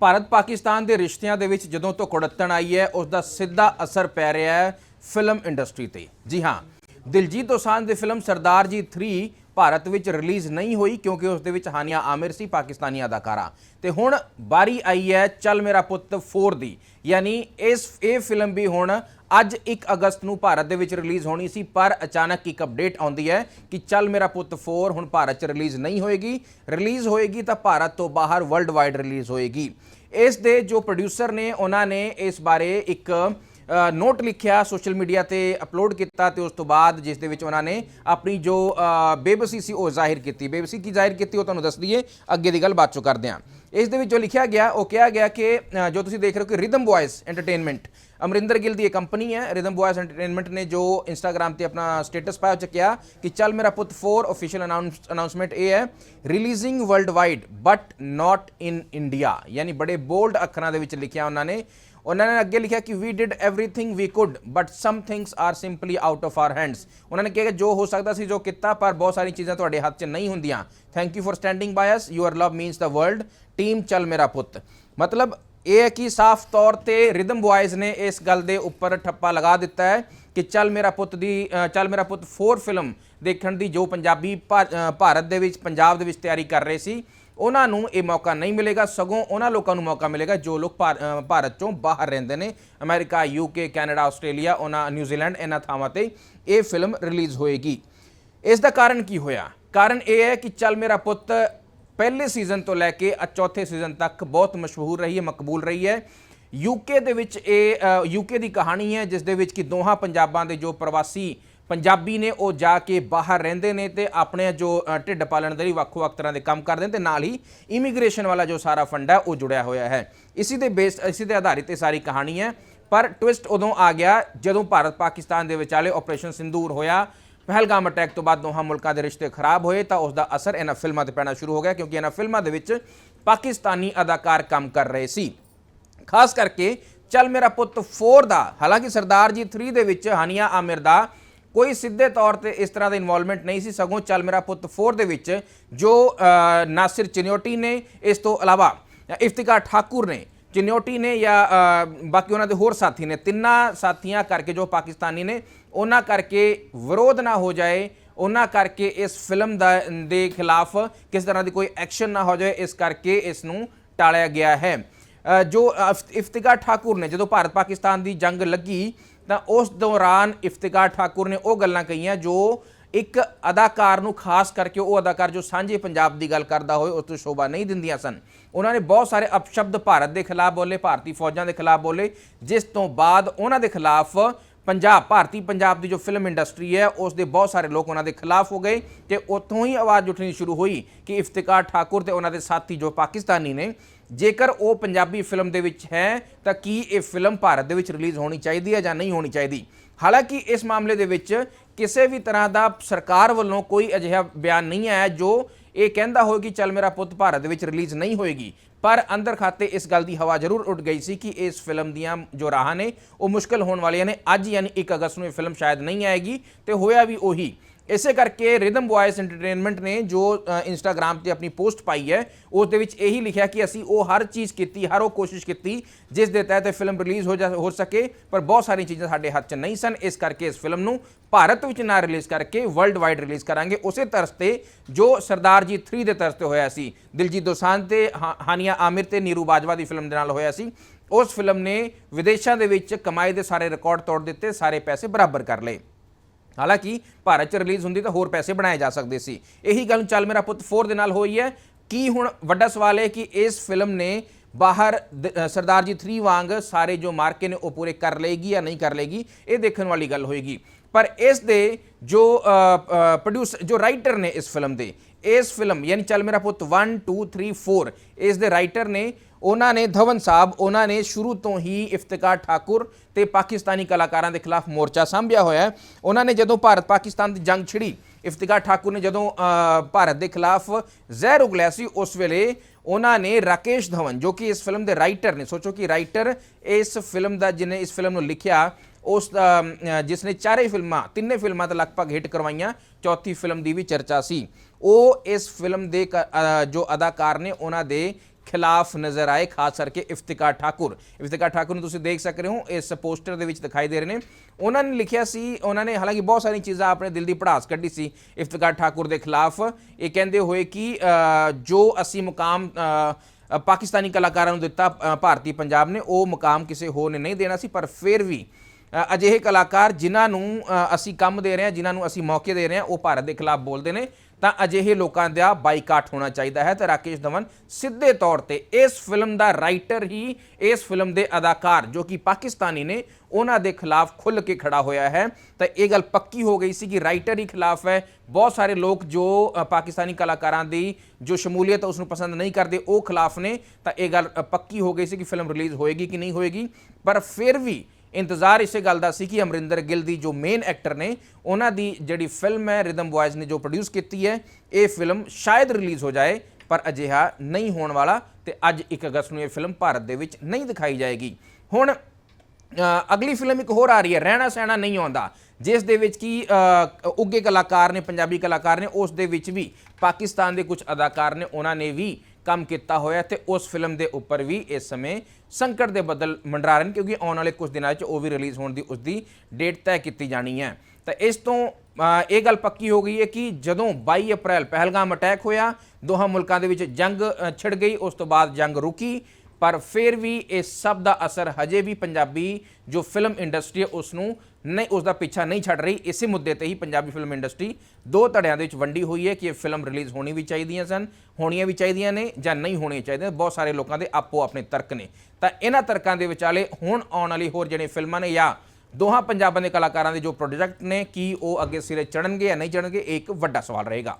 ਭਾਰਤ ਪਾਕਿਸਤਾਨ ਦੇ ਰਿਸ਼ਤਿਆਂ ਦੇ ਵਿੱਚ ਜਦੋਂ ਤੋਂ ਕੁੜੱਤਣ ਆਈ ਹੈ, ਉਸ ਦਾ ਸਿੱਧਾ ਅਸਰ ਪੈ ਰਿਹਾ ਹੈ ਫਿਲਮ ਇੰਡਸਟਰੀ ਤੇ। ਜੀ ਹਾਂ, ਦਿਲਜੀਤ ਦੋਸਾਂਝ ਦੀ ਫਿਲਮ ਸਰਦਾਰ ਜੀ 3 ਭਾਰਤ ਵਿੱਚ ਰਿਲੀਜ਼ ਨਹੀਂ ਹੋਈ ਕਿਉਂਕਿ ਉਸ ਦੇ ਵਿੱਚ ਹਾਨੀਆ ਆਮਿਰ ਸੀ, ਪਾਕਿਸਤਾਨੀ ਅਦਾਕਾਰਾ। ਤੇ ਹੁਣ ਬਾਰੀ ਆਈ ਹੈ ਚੱਲ ਮੇਰਾ ਪੁੱਤ 4 ਦੀ। ਯਾਨੀ ਇਸ, ਇਹ ਫਿਲਮ ਵੀ ਹੁਣ ਅੱਜ 1 ਅਗਸਤ ਨੂੰ ਭਾਰਤ ਦੇ ਵਿੱਚ ਰਿਲੀਜ਼ ਹੋਣੀ ਸੀ, ਪਰ ਅਚਾਨਕ ਇੱਕ ਅਪਡੇਟ ਆਉਂਦੀ ਹੈ ਕਿ ਚੱਲ ਮੇਰਾ ਪੁੱਤ 4 ਹੁਣ ਭਾਰਤ 'ਚ ਰਿਲੀਜ਼ ਨਹੀਂ ਹੋਏਗੀ। ਰਿਲੀਜ਼ ਹੋਏਗੀ ਤਾਂ ਭਾਰਤ ਤੋਂ ਬਾਹਰ ਵਰਲਡ ਵਾਈਡ ਰਿਲੀਜ਼ ਹੋਏਗੀ। ਇਸ ਦੇ ਜੋ ਪ੍ਰੋਡਿਊਸਰ ਨੇ, ਉਹਨਾਂ ਨੇ ਇਸ ਬਾਰੇ ਇੱਕ ਨੋਟ ਲਿਖਿਆ ਸੋਸ਼ਲ ਮੀਡੀਆ ਤੇ ਅਪਲੋਡ ਕੀਤਾ ਤੇ ਉਸ ਤੋਂ ਬਾਅਦ ਜਿਸ ਦੇ ਵਿੱਚ ਉਹਨਾਂ ਨੇ ਆਪਣੀ ਜੋ ਬੇਬਸੀ ਸੀ ਉਹ ਜ਼ਾਹਿਰ ਕੀਤੀ। ਬੇਬਸੀ ਕੀ ਜ਼ਾਹਿਰ ਕੀਤੀ ਉਹ ਤੁਹਾਨੂੰ ਦੱਸ ਦਈਏ, ਅੱਗੇ ਦੀ ਗੱਲ ਬਾਅਦ ਚੋਂ ਕਰਦੇ ਹਾਂ। ਇਸ ਦੇ ਵਿੱਚ ਜੋ ਲਿਖਿਆ ਗਿਆ, ਉਹ ਕਿਹਾ ਗਿਆ ਕਿ ਜੋ ਤੁਸੀਂ ਦੇਖ ਰਹੇ ਹੋ ਕਿ rhythm voice entertainment Amrinder Gill ਦੀ ਇਹ ਕੰਪਨੀ ਹੈ। ਰਿਦਮ ਵੌਇਸ ਐਂਟਰਟੇਨਮੈਂਟ ਨੇ ਜੋ ਇੰਸਟਾਗ੍ਰam ਤੇ ਆਪਣਾ ਸਟੇਟਸ ਪਾਇਆ, ਉਹ 'ਚ ਕਿ ਚੱਲ ਮੇਰਾ ਪੁੱਤ 4 ਅਫੀਸ਼ੀਅਲ ਅਨਾਉਂਸਮੈਂਟ ਇਹ ਹੈ releasing world wide but not in India ਯਾਨੀ ਬੜੇ ਬੋਲਡ ਅੱਖਰਾਂ ਦੇ ਵਿੱਚ ਲਿਖਿਆ ਉਹਨਾਂ ਨੇ। ਉਹਨਾਂ ਨੇ ਅੱਗੇ ਲਿਖਿਆ ਕਿ we did everything we could but some things are simply out of our hands ਉਹਨਾਂ ਨੇ ਕਿਹਾ ਕਿ ਜੋ ਹੋ ਸਕਦਾ ਸੀ, ਜੋ ਕੀਤਾ, ਪਰ ਬਹੁਤ ਸਾਰੀਆਂ ਚੀਜ਼ਾਂ ਤੁਹਾਡੇ ਹੱਥ 'ਚ ਨਹੀਂ ਹੁੰਦੀਆਂ। Thank you for standing by us your love means the world team ਚੱਲ ਮੇਰਾ ਪੁੱਤ। ਮਤਲਬ ਇਹ ਹੈ ਕਿ ਸਾਫ਼ ਤੌਰ ਤੇ ਰਿਦਮ ਬॉयਜ਼ ਨੇ ਇਸ ਗੱਲ ਦੇ ਉੱਪਰ ਠੱਪਾ ਲਗਾ ਦਿੱਤਾ ਹੈ ਕਿ ਚੱਲ ਮੇਰਾ ਪੁੱਤ ਦੀ ਚੱਲ ਮੇਰਾ ਪੁੱਤ ਫੋਰ ਫਿਲਮ ਦੇਖਣ ਦੀ ਜੋ ਪੰਜਾਬੀ ਭਾਰਤ ਦੇ ਵਿੱਚ, ਪੰਜਾਬ ਦੇ ਵਿੱਚ ਤਿਆਰੀ ਕਰ ਰਹੇ ਸੀ ਉਹਨਾਂ ਨੂੰ ਇਹ ਮੌਕਾ ਨਹੀਂ ਮਿਲੇਗਾ, ਸਗੋਂ ਉਹਨਾਂ ਲੋਕਾਂ ਨੂੰ ਮੌਕਾ ਮਿਲੇਗਾ ਜੋ ਲੋਕ ਭਾਰ- ਭਾਰਤ ਚੋਂ ਬਾਹਰ ਰਹਿੰਦੇ ਨੇ। ਅਮਰੀਕਾ ਯੂਕੇ ਕੈਨੇਡਾ ਆਸਟ੍ਰੇਲੀਆ ਉਹਨਾਂ ਨਿਊਜ਼ੀਲੈਂਡ ਇਹਨਾਂ ਥਾਵਾਂ ਤੇ ਇਹ ਫਿਲਮ ਰਿਲੀਜ਼ ਹੋਏਗੀ। ਇਸ ਦਾ ਕਾਰਨ ਕੀ ਹੋਇਆ? ਕਾਰਨ ਇਹ ਹੈ ਕਿ ਚੱਲ ਮੇਰਾ ਪੁੱਤ ਪਹਿਲੇ ਸੀਜ਼ਨ ਤੋਂ ਲੈ ਕੇ ਅ ਚੌਥੇ ਸੀਜ਼ਨ ਤੱਕ ਬਹੁਤ ਮਸ਼ਹੂਰ ਰਹੀ ਹੈ, ਮਕਬੂਲ ਰਹੀ ਹੈ। ਯੂਕੇ ਦੇ ਵਿੱਚ ਇਹ ਯੂਕੇ ਦੀ ਕਹਾਣੀ ਹੈ, ਜਿਸ ਦੇ ਵਿੱਚ ਕਿ ਦੋਹਾਂ ਪੰਜਾਬਾਂ ਦੇ ਜੋ ਪ੍ਰਵਾਸੀ ਪੰਜਾਬੀ ਨੇ ਉਹ ਜਾ ਕੇ ਬਾਹਰ ਰਹਿੰਦੇ ਨੇ ਤੇ ਆਪਣੇ ਜੋ ਢਿੱਡ ਪਾਲਣ ਦੇ ਲਈ ਵੱਖ-ਵੱਖ ਤਰ੍ਹਾਂ ਦੇ ਕੰਮ ਕਰਦੇ ਨੇ ਤੇ ਨਾਲ ਹੀ ਇਮੀਗ੍ਰੇਸ਼ਨ ਵਾਲਾ ਜੋ ਸਾਰਾ ਫੰਡ ਹੈ ਉਹ ਜੁੜਿਆ ਹੋਇਆ ਹੈ। ਇਸੇ ਦੇ ਬੇਸ ਇਸੇ ਦੇ ਆਧਾਰਿਤ ਇਹ ਸਾਰੀ ਕਹਾਣੀ ਹੈ। ਪਰ ਟਵਿਸਟ ਉਦੋਂ ਆ ਗਿਆ ਜਦੋਂ ਭਾਰਤ ਪਾਕਿਸਤਾਨ ਦੇ ਵਿਚਾਲੇ ਆਪਰੇਸ਼ਨ ਸਿੰਦੂਰ ਹੋਇਆ। ਪਹਿਲਗਾਮ ਅਟੈਕ ਤੋਂ ਬਾਅਦ ਦੋਹਾਂ ਮੁਲਕਾਂ ਦੇ ਰਿਸ਼ਤੇ ਖਰਾਬ ਹੋਏ ਤਾਂ ਉਸ ਦਾ ਅਸਰ ਇਹਨਾਂ ਫਿਲਮਾਂ ਤੇ ਪੈਣਾ ਸ਼ੁਰੂ ਹੋ ਗਿਆ ਕਿਉਂਕਿ ਇਹਨਾਂ ਫਿਲਮਾਂ ਦੇ ਵਿੱਚ ਪਾਕਿਸਤਾਨੀ ਅਦਾਕਾਰ ਕੰਮ ਕਰ ਰਹੇ ਸੀ। ਖਾਸ ਕਰਕੇ ਚੱਲ ਮੇਰਾ ਪੁੱਤ 4 ਦਾ, ਹਾਲਾਂਕਿ ਸਰਦਾਰ ਜੀ 3 ਦੇ ਵਿੱਚ ਹਾਨੀਆ ਆਮਿਰ ਦਾ ਕੋਈ ਸਿੱਧੇ ਤੌਰ ਤੇ ਇਸ ਤਰ੍ਹਾਂ ਦਾ ਇਨਵੋਲਵਮੈਂਟ ਨਹੀਂ ਸੀ। ਸਗੋਂ ਚੱਲ ਮੇਰਾ ਪੁੱਤ 4 ਦੇ ਵਿੱਚ, ਜੋ ਨਾਸਿਰ ਚਿਨਿਓਟੀ ਨੇ ਇਸ ਤੋਂ ਇਲਾਵਾ ਇਫਤਿਕਾਰ ਠਾਕੁਰ ਨੇ, ਚਿਨਿਓਟੀ ਨੇ ਜਾਂ ਬਾਕੀ ਉਹਨਾਂ ਦੇ ਹੋਰ ਸਾਥੀ ਨੇ, ਤਿੰਨਾਂ ਸਾਥੀਆਂ ਕਰਕੇ ਜੋ ਪਾਕਿਸਤਾਨੀ ਨੇ, ਉਹਨਾਂ ਕਰਕੇ ਵਿਰੋਧ ਨਾ ਹੋ ਜਾਏ, ਉਹਨਾਂ ਕਰਕੇ ਇਸ ਫਿਲਮ ਦਾ, ਦੇ ਖਿਲਾਫ ਕਿਸ ਤਰ੍ਹਾਂ ਦੀ ਕੋਈ ਐਕਸ਼ਨ ਨਾ ਹੋ ਜਾਏ, ਇਸ ਕਰਕੇ ਇਸ ਨੂੰ ਟਾਲਿਆ ਗਿਆ ਹੈ। ਜੋ ਇਫ- ਇਫਤਿਕਾਰ ਠਾਕੁਰ ਨੇ, ਜਦੋਂ ਭਾਰਤ ਪਾਕਿਸਤਾਨ ਦੀ ਜੰਗ ਲੱਗੀ ਤਾਂ ਉਸ ਦੌਰਾਨ ਇਫਤਿਕਾਰ ਠਾਕੁਰ ਨੇ ਉਹ ਗੱਲਾਂ ਕਹੀਆਂ ਜੋ ਇੱਕ ਅਦਾਕਾਰ ਨੂੰ ਖਾਸ ਕਰਕੇ ਉਹ ਅਦਾਕਾਰ ਜੋ ਸਾਂਝੇ ਪੰਜਾਬ ਦੀ ਗੱਲ ਕਰਦਾ ਹੋਵੇ, ਉਸ ਤੋਂ ਸ਼ੋਭਾ ਨਹੀਂ ਦਿੰਦੀਆਂ ਸਨ। ਉਹਨਾਂ ਨੇ ਬਹੁਤ ਸਾਰੇ ਅਪਸ਼ਬਦ ਭਾਰਤ ਦੇ ਖਿਲਾਫ ਬੋਲੇ, ਭਾਰਤੀ ਫੌਜਾਂ ਦੇ ਖਿਲਾਫ ਬੋਲੇ, ਜਿਸ ਤੋਂ ਬਾਅਦ ਉਹਨਾਂ ਦੇ ਖਿਲਾਫ ਪੰਜਾਬ, ਭਾਰਤੀ ਪੰਜਾਬ ਦੀ ਜੋ ਫਿਲਮ ਇੰਡਸਟਰੀ ਹੈ, ਉਸ ਦੇ ਬਹੁਤ ਸਾਰੇ ਲੋਕ ਉਹਨਾਂ ਦੇ ਖਿਲਾਫ ਹੋ ਗਏ ਤੇ ਉੱਥੋਂ ਹੀ ਆਵਾਜ਼ ਉੱਠਣੀ ਸ਼ੁਰੂ ਹੋਈ ਕਿ ਇਫਤਿਕਾਰ ਠਾਕੁਰ ਤੇ ਉਹਨਾਂ ਦੇ ਸਾਥੀ ਜੋ ਪਾਕਿਸਤਾਨੀ ਨੇ ਜੇਕਰ ਉਹ ਪੰਜਾਬੀ ਫਿਲਮ ਦੇ ਵਿੱਚ ਹੈ, ਤਾਂ ਕੀ ਇਹ ਫਿਲਮ ਭਾਰਤ ਦੇ ਵਿੱਚ ਰਿਲੀਜ਼ ਹੋਣੀ ਚਾਹੀਦੀ ਹੈ ਜਾਂ ਨਹੀਂ ਹੋਣੀ ਚਾਹੀਦੀ? ਹਾਲਾਂਕਿ ਇਸ ਮਾਮਲੇ ਦੇ ਵਿੱਚ ਕਿਸੇ ਵੀ ਤਰ੍ਹਾਂ ਦਾ ਸਰਕਾਰ ਵੱਲੋਂ ਕੋਈ ਅਜਿਹਾ ਬਿਆਨ ਨਹੀਂ ਆਇਆ ਜੋ ਇਹ ਕਹਿੰਦਾ ਹੋਵੇ ਕਿ ਚੱਲ ਮੇਰਾ ਪੁੱਤ ਭਾਰਤ ਦੇ ਵਿੱਚ ਰਿਲੀਜ਼ ਨਹੀਂ ਹੋਏਗੀ। ਪਰ ਅੰਦਰ ਖਾਤੇ ਇਸ ਗੱਲ ਦੀ ਹਵਾ ਜ਼ਰੂਰ ਉੱਡ ਗਈ ਸੀ ਕਿ ਇਸ ਫਿਲਮ ਦੀਆਂ ਜੋ ਰਾਹਾਂ ਨੇ, ਉਹ ਮੁਸ਼ਕਲ ਹੋਣ ਵਾਲੀਆਂ ਨੇ। ਅੱਜ ਯਾਨੀ 1 ਅਗਸਤ ਨੂੰ ਇਹ ਫਿਲਮ ਸ਼ਾਇਦ ਨਹੀਂ ਆਏਗੀ ਤੇ ਹੋਇਆ ਵੀ ਉਹੀ। ਇਸੇ ਕਰਕੇ ਰਿਦਮ ਵੌਇਸ ਐਂਟਰਟੇਨਮੈਂਟ ਨੇ ਜੋ ਇੰਸਟਾਗ੍ਰam ਤੇ ਆਪਣੀ ਪੋਸਟ ਪਾਈ ਹੈ, ਉਸ ਦੇ ਵਿੱਚ ਇਹੀ ਲਿਖਿਆ ਕਿ ਅਸੀਂ ਉਹ ਹਰ ਚੀਜ਼ ਕੀਤੀ, ਹਰ ਉਹ ਕੋਸ਼ਿਸ਼ ਕੀਤੀ, ਜਿਸ ਦੇ ਤਹਿਤ ਇਹ ਫਿਲਮ ਰਿਲੀਜ਼ ਹੋ ਜਾ, ਹੋ ਸਕੇ, ਪਰ ਬਹੁਤ ਸਾਰੀਆਂ ਚੀਜ਼ਾਂ ਸਾਡੇ ਹੱਥ 'ਚ ਨਹੀਂ ਸਨ। ਇਸ ਕਰਕੇ ਇਸ ਫਿਲਮ ਨੂੰ ਭਾਰਤ ਵਿੱਚ ਨਾ ਰਿਲੀਜ਼ ਕਰਕੇ ਵਰਲਡ ਵਾਈਡ ਰਿਲੀਜ਼ ਕਰਾਂਗੇ। ਉਸੇ ਤਰਸ ਤੇ ਜੋ ਸਰਦਾਰ ਜੀ 3 ਦੇ ਤਰਸ ਤੇ ਹੋਇਆ ਸੀ, ਦਿਲਜੀਤ ਦੋਸਾਂਝ ਤੇ ਹਾਂ- ਹਾਨੀਆ ਆਮਿਰ ਤੇ ਨੀਰੂ ਬਾਜਵਾ ਦੀ ਫਿਲਮ ਦੇ ਨਾਲ ਹੋਇਆ ਸੀ, ਉਸ ਫਿਲਮ ਨੇ ਵਿਦੇਸ਼ਾਂ ਦੇ ਵਿੱਚ ਕਮਾਈ ਦੇ ਸਾਰੇ ਰਿਕਾਰਡ ਤੋੜ ਦਿੱਤੇ, ਸਾਰੇ ਪੈਸੇ ਬਰਾਬਰ ਕਰ ਲਏ। ਹਾਲਾਂਕਿ ਭਾਰਤ 'ਚ ਰਿਲੀਜ਼ ਹੁੰਦੀ ਤਾਂ ਹੋਰ ਪੈਸੇ ਬਣਾਏ ਜਾ ਸਕਦੇ ਸੀ। ਇਹੀ ਗੱਲ ਚੱਲ ਮੇਰਾ ਪੁੱਤ 4 ਦੇ ਨਾਲ ਹੋਈ ਹੈ। ਕੀ ਹੁਣ ਵੱਡਾ ਸਵਾਲ ਹੈ ਕਿ ਇਸ ਫਿਲਮ ਨੇ ਬਾਹਰ ਦ- ਸਰਦਾਰ ਜੀ 3 ਵਾਂਗ ਸਾਰੇ ਜੋ ਮਾਰਕੇ ਨੇ ਉਹ ਪੂਰੇ ਕਰ ਲਏਗੀ ਜਾਂ ਨਹੀਂ ਕਰ ਲਏਗੀ, ਇਹ ਦੇਖਣ ਵਾਲੀ ਗੱਲ ਹੋਏਗੀ। ਪਰ ਇਸ ਦੇ ਜੋ ਪ੍ਰੋਡਿਊਸ ਜੋ ਰਾਈਟਰ ਨੇ ਇਸ ਫਿਲਮ ਦੇ, ਇਸ ਫਿਲਮ, ਯਾਨੀ ਚੱਲ ਮੇਰਾ ਪੁੱਤ 1 2 3 4 ਇਸ ਦੇ ਰਾਈਟਰ ਨੇ ਉਹਨਾਂ ਨੇ ਧਵਨ ਸਾਹਿਬ, ਉਹਨਾਂ ਨੇ ਸ਼ੁਰੂ ਤੋਂ ਹੀ ਇਫਤਿਕਾਰ ਠਾਕੁਰ ਤੇ ਪਾਕਿਸਤਾਨੀ ਕਲਾਕਾਰਾਂ ਦੇ ਖਿਲਾਫ ਮੋਰਚਾ ਸਾਂਭਿਆ ਹੋਇਆ ਹੈ। ਉਹਨਾਂ ਨੇ ਜਦੋਂ ਭਾਰਤ ਪਾਕਿਸਤਾਨ ਦੀ ਜੰਗ ਛਿੜੀ, ਇਫਤਿਕਾਰ ਠਾਕੁਰ ਨੇ ਜਦੋਂ ਭਾਰਤ ਦੇ ਖਿਲਾਫ ਜ਼ਹਿਰ ਉਗਲਿਆ ਸੀ, ਉਸ ਵੇਲੇ ਉਹਨਾਂ ਨੇ ਰਾਕੇਸ਼ ਧਵਨ, ਜੋ ਕਿ ਇਸ ਫਿਲਮ ਦੇ ਰਾਈਟਰ ਨੇ, ਸੋਚੋ ਕਿ ਰਾਈਟਰ ਇਸ ਫਿਲਮ ਦਾ ਜਿਹਨੇ ਇਸ ਫਿਲਮ ਨੂੰ ਲਿਖਿਆ, ਉਸ ਜਿਸ ਨੇ ਚਾਰੇ ਫਿਲਮਾਂ, ਤਿੰਨੇ ਫਿਲਮਾਂ ਤਾਂ ਲਗਭਗ ਹਿੱਟ ਕਰਵਾਈਆਂ, ਚੌਥੀ ਫਿਲਮ ਦੀ ਵੀ ਚਰਚਾ ਸੀ। ਉਹ ਇਸ ਫਿਲਮ ਦੇ ਕ- ਜੋ ਅਦਾਕਾਰ ਨੇ, ਉਹਨਾਂ ਦੇ ਖਿਲਾਫ ਨਜ਼ਰ ਆਏ, ਖਾਸ ਕਰਕੇ ਇਫਤਿਕਾਰ ਠਾਕੁਰ। ਇਫਤਿਕਾਰ ਠਾਕੁਰ ਨੂੰ ਤੁਸੀਂ ਦੇਖ ਸਕਦੇ ਹੋ, ਇਸ ਪੋਸਟਰ ਦੇ ਵਿੱਚ ਦਿਖਾਈ ਦੇ ਰਹੇ ਨੇ। ਉਹਨਾਂ ਨੇ ਲਿਖਿਆ ਸੀ, ਉਹਨਾਂ ਨੇ ਹਾਲਾਂਕਿ ਬਹੁਤ ਸਾਰੀਆਂ ਚੀਜ਼ਾਂ ਆਪਣੇ ਦਿਲ ਦੀ ਪੜਾਸ ਕੱਢੀ ਸੀ ਇਫਤਿਕਾਰ ਠਾਕੁਰ ਦੇ ਖਿਲਾਫ। ਇਹ ਕਹਿੰਦੇ ਹੋਏ ਕਿ ਜੋ ਅਸੀਂ ਮੁਕਾਮ ਪਾਕਿਸਤਾਨੀ ਕਲਾਕਾਰਾਂ ਨੂੰ ਦਿੱਤਾ ਭਾਰਤੀ ਪੰਜਾਬ ਨੇ, ਉਹ ਮੁਕਾਮ ਕਿਸੇ ਹੋਰ ਨੇ ਨਹੀਂ ਦੇਣਾ ਸੀ, ਪਰ ਫਿਰ ਵੀ ਅਜਿਹੇ ਕਲਾਕਾਰ ਜਿਨ੍ਹਾਂ ਨੂੰ ਅਸੀਂ ਕੰਮ ਦੇ ਰਹੇ ਹਾਂ, ਜਿਨ੍ਹਾਂ ਨੂੰ ਅਸੀਂ ਮੌਕੇ ਦੇ ਰਹੇ ਹਾਂ, ਉਹ ਭਾਰਤ ਦੇ ਖਿਲਾਫ ਬੋਲਦੇ ਨੇ। ਤਾਂ ਅਜਿਹੇ ਲੋਕਾਂ ਦਾ ਬਾਈਕਾਟ ਹੋਣਾ ਚਾਹੀਦਾ ਹੈ। ਤਾਂ ਰਾਕੇਸ਼ ਧਵਨ ਸਿੱਧੇ ਤੌਰ ਤੇ ਇਸ ਫਿਲਮ ਦਾ ਰਾਈਟਰ ਹੀ ਇਸ ਫਿਲਮ ਦੇ ਅਦਾਕਾਰ, ਜੋ ਕਿ ਪਾਕਿਸਤਾਨੀ ਨੇ, ਉਹਨਾਂ ਦੇ ਖਿਲਾਫ ਖੁੱਲ ਕੇ ਖੜਾ ਹੋਇਆ ਹੈ। ਤਾਂ ਇਹ ਗੱਲ ਪੱਕੀ ਹੋ ਗਈ ਸੀ ਕਿ ਰਾਈਟਰ ਹੀ ਖਿਲਾਫ ਹੈ। ਬਹੁਤ ਸਾਰੇ ਲੋਕ ਜੋ ਪਾਕਿਸਤਾਨੀ ਕਲਾਕਾਰਾਂ ਦੀ ਜੋ ਸ਼ਮੂਲੀਅਤ ਹੈ ਉਸ ਨੂੰ ਪਸੰਦ ਨਹੀਂ ਕਰਦੇ, ਉਹ ਖਿਲਾਫ ਨੇ। ਤਾਂ ਇਹ ਗੱਲ ਪੱਕੀ ਹੋ ਗਈ ਸੀ ਕਿ ਫਿਲਮ ਰਿਲੀਜ਼ ਹੋਏਗੀ ਕਿ ਨਹੀਂ ਹੋਏਗੀ। ਪਰ ਫਿਰ ਵੀ ਇੰਤਜ਼ਾਰ ਇਸੇ ਗੱਲ ਦਾ ਸੀ ਕਿ ਅਮਰਿੰਦਰ ਗਿੱਲ ਦੀ ਜੋ ਮੇਨ ਐਕਟਰ ਨੇ ਉਹਨਾਂ ਦੀ ਜਿਹੜੀ ਫਿਲਮ ਹੈ ਰਿਦਮ ਬॉयਜ਼ ਨੇ ਜੋ ਪ੍ਰੋਡਿਊਸ ਕੀਤੀ ਹੈ ਇਹ ਫਿਲਮ ਸ਼ਾਇਦ ਰਿਲੀਜ਼ ਹੋ ਜਾਏ ਪਰ ਅਜਿਹਾ ਨਹੀਂ ਹੋਣ ਵਾਲਾ ਤੇ ਅੱਜ 1 ਅਗਸਤ ਨੂੰ ਇਹ ਫਿਲਮ ਭਾਰਤ ਦੇ ਵਿੱਚ ਨਹੀਂ ਦਿਖਾਈ ਜਾਏਗੀ। ਹੁਣ ਅਗਲੀ ਫਿਲਮ ਇੱਕ ਹੋਰ ਆ ਰਹੀ ਹੈ ਰਹਿਣਾ ਸਹਿਣਾ ਨਹੀਂ ਆਉਂਦਾ ਜਿਸ ਦੇ ਵਿੱਚ ਕੀ ਅ, ਉੱਗੇ ਕਲਾਕਾਰ ਨੇ ਪੰਜਾਬੀ ਕਲਾਕਾਰ ਨੇ ਉਸ ਦੇ ਵਿੱਚ ਵੀ ਪਾਕਿਸਤਾਨ ਦੇ ਕੁਝ ਅਦਾਕਾਰ ਨੇ ਉਹਨਾਂ ਨੇ ਵੀ ਕੰਮ ਕੀਤਾ ਹੋਇਆ ਤੇ ਉਸ ਫਿਲਮ ਦੇ ਉੱਪਰ ਵੀ ਇਸ ਸਮੇਂ ਸੰਕਟ ਦੇ ਬਦਲ ਮੰਡਰਾ ਰਹੇ ਨੇ, ਕਿਉਂਕਿ ਆਉਣ ਵਾਲੇ ਕੁਝ ਦਿਨਾਂ 'ਚ ਉਹ ਵੀ ਰਿਲੀਜ਼ ਹੋਣ ਦੀ ਉਸ ਦੀ ਡੇਟ ਤੈਅ ਕੀਤੀ ਜਾਣੀ ਹੈ। ਤਾਂ ਇਸ ਤੋਂ ਇਹ ਗੱਲ ਪੱਕੀ ਹੋ ਗਈ ਹੈ ਕਿ ਜਦੋਂ 22 ਅਪ੍ਰੈਲ ਪਹਿਲਗਾਮ ਅਟੈਕ ਹੋਇਆ, ਦੋਹਾਂ ਮੁਲਕਾਂ ਦੇ ਵਿੱਚ ਜੰਗ ਛਿੜ ਗਈ, ਉਸ ਤੋਂ ਬਾਅਦ ਜੰਗ ਰੁਕੀ ਪਰ ਫਿਰ ਵੀ ਇਹ ਸਭ ਦਾ ਅਸਰ ਹਜੇ ਵੀ ਪੰਜਾਬੀ ਜੋ ਫਿਲਮ ਇੰਡਸਟਰੀ ਹੈ ਉਸ ਨੂੰ ਨਹੀਂ ਉਸ ਦਾ ਪਿੱਛਾ ਨਹੀਂ ਛੱਡ ਰਹੀ। ਇਸੇ ਮੁੱਦੇ ਤੇ ਹੀ ਪੰਜਾਬੀ ਫਿਲਮ ਇੰਡਸਟਰੀ ਦੋ ਧੜਿਆਂ ਦੇ ਵਿੱਚ ਵੰਡੀ ਹੋਈ ਹੈ ਕਿ ਇਹ ਫਿਲਮ ਰਿਲੀਜ਼ ਹੋਣੀ ਵੀ ਚਾਹੀਦੀਆਂ ਸਨ, ਹੋਣੀਆਂ ਵੀ ਚਾਹੀਦੀਆਂ ਨੇ ਜਾਂ ਨਹੀਂ ਹੋਣੀਆਂ ਚਾਹੀਦੀਆਂ। ਬਹੁਤ ਸਾਰੇ ਲੋਕਾਂ ਦੇ ਆਪੋ ਆਪਣੇ ਤਰਕ ਨੇ। ਤਾਂ ਇਹਨਾਂ ਤਰਕਾਂ ਦੇ ਵਿਚਾਲੇ ਹੁਣ ਆਉਣ ਵਾਲੀ ਹੋਰ ਜਿਹੜੇ ਫਿਲਮਾਂ ਨੇ ਜਾਂ ਦੋਹਾਂ ਪੰਜਾਬਾਂ ਦੇ ਕਲਾਕਾਰਾਂ ਦੇ ਜੋ ਪ੍ਰੋਜੈਕਟ ਨੇ, ਕੀ ਉਹ ਅੱਗੇ ਸਿਰੇ ਚੜਨਗੇ ਜਾਂ ਨਹੀਂ ਚੜਨਗੇ ਇਹ ਇੱਕ ਵੱਡਾ ਸਵਾਲ ਰਹੇਗਾ।